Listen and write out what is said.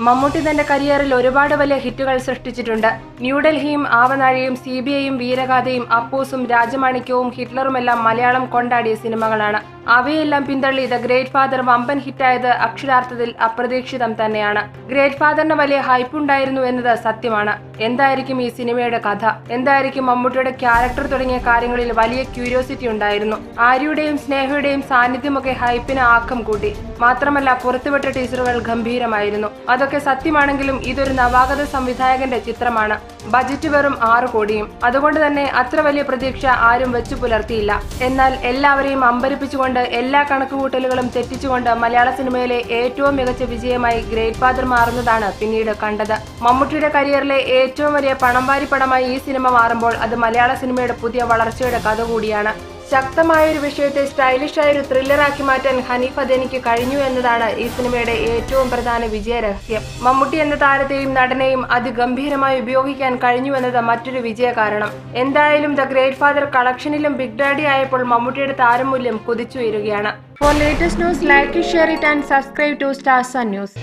മമ്മൂട്ടി തന്റെ കരിയറിൽ ഒരുപാട് വലിയ ഹിറ്റുകൾ സൃഷ്ടിച്ചിട്ടുണ്ട്. ന്യൂഡൽഹിയും ആവനാഴിയും സി ബി ഐയും വീരഗാഥയും അപ്പൂസും രാജമാണിക്യവും ഹിറ്റ്ലറുമെല്ലാം മലയാളം കൊണ്ടാടിയ സിനിമകളാണ്. അവയെല്ലാം പിന്തള്ളി ദ ഗ്രേറ്റ് ഫാദർ വമ്പൻ ഹിറ്റായത് അക്ഷരാർത്ഥത്തിൽ അപ്രതീക്ഷിതം തന്നെയാണ്. ഗ്രേറ്റ് ഫാദറിന് വലിയ ഹൈപ്പ് ഉണ്ടായിരുന്നു എന്നത് സത്യമാണ്. എന്തായിരിക്കും ഈ സിനിമയുടെ കഥ? എന്തായിരിക്കും മമ്മൂട്ടിയുടെ ക്യാരക്ടർ തുടങ്ങിയ കാര്യങ്ങളിൽ വലിയ ക്യൂരിയോസിറ്റി ഉണ്ടായിരുന്നു? ആര്യയുടെയും സ്നേഹയുടെയും സാന്നിധ്യമൊക്കെ ഹൈപ്പിന് ആക്കം കൂട്ടി. മാത്രമല്ല പുറത്തുവിട്ട ടീച്ചറുകൾ ഗംഭീരമായിരുന്നു. അതൊക്കെ സത്യമാണെങ്കിലും ഇതൊരു നവാഗത സംവിധായകന്റെ ചിത്രമാണ്. ബജറ്റ് വെറും ആറ് കോടിയും. അതുകൊണ്ട് തന്നെ അത്ര വലിയ പ്രതീക്ഷ ആരും വെച്ചു പുലർത്തിയില്ല. എന്നാൽ എല്ലാവരെയും അമ്പരിപ്പിച്ചുകൊണ്ട് എല്ലാ കണക്കുകൂട്ടലുകളും തെറ്റിച്ചുകൊണ്ട് മലയാള സിനിമയിലെ ഏറ്റവും മികച്ച വിജയമായി ഗ്രേറ്റ് ഫാദർ മാറുന്നതാണ് പിന്നീട് കണ്ടത്. മമ്മൂട്ടിയുടെ കരിയറിലെ ഏറ്റവും വലിയ പണംവാരി പടമായി ഈ സിനിമ മാറുമ്പോൾ അത് മലയാള സിനിമയുടെ പുതിയ വളർച്ചയുടെ കഥ കൂടിയാണ്. ശക്തമായ ഒരു വിഷയത്തെ സ്റ്റൈലിഷായ ഒരു ത്രില്ലറാക്കി മാറ്റാൻ ഹനീഫ് അദേനിക്ക് കഴിഞ്ഞു എന്നതാണ് ഈ സിനിമയുടെ ഏറ്റവും പ്രധാന വിജയരഹസ്യം. മമ്മൂട്ടി എന്ന താരത്തെയും നടനെയും അതിഗംഭീരമായി ഉപയോഗിക്കാൻ കഴിഞ്ഞു എന്നത് മറ്റൊരു വിജയ കാരണം എന്തായാലും ദ ഗ്രേറ്റ് ഫാദർ കളക്ഷനിലും ബിഗ് ഡാഡി ആയപ്പോൾ മമ്മൂട്ടിയുടെ താരമൂല്യം കുതിച്ചുയരുകയാണ്. For latest news like share it and subscribe to stars news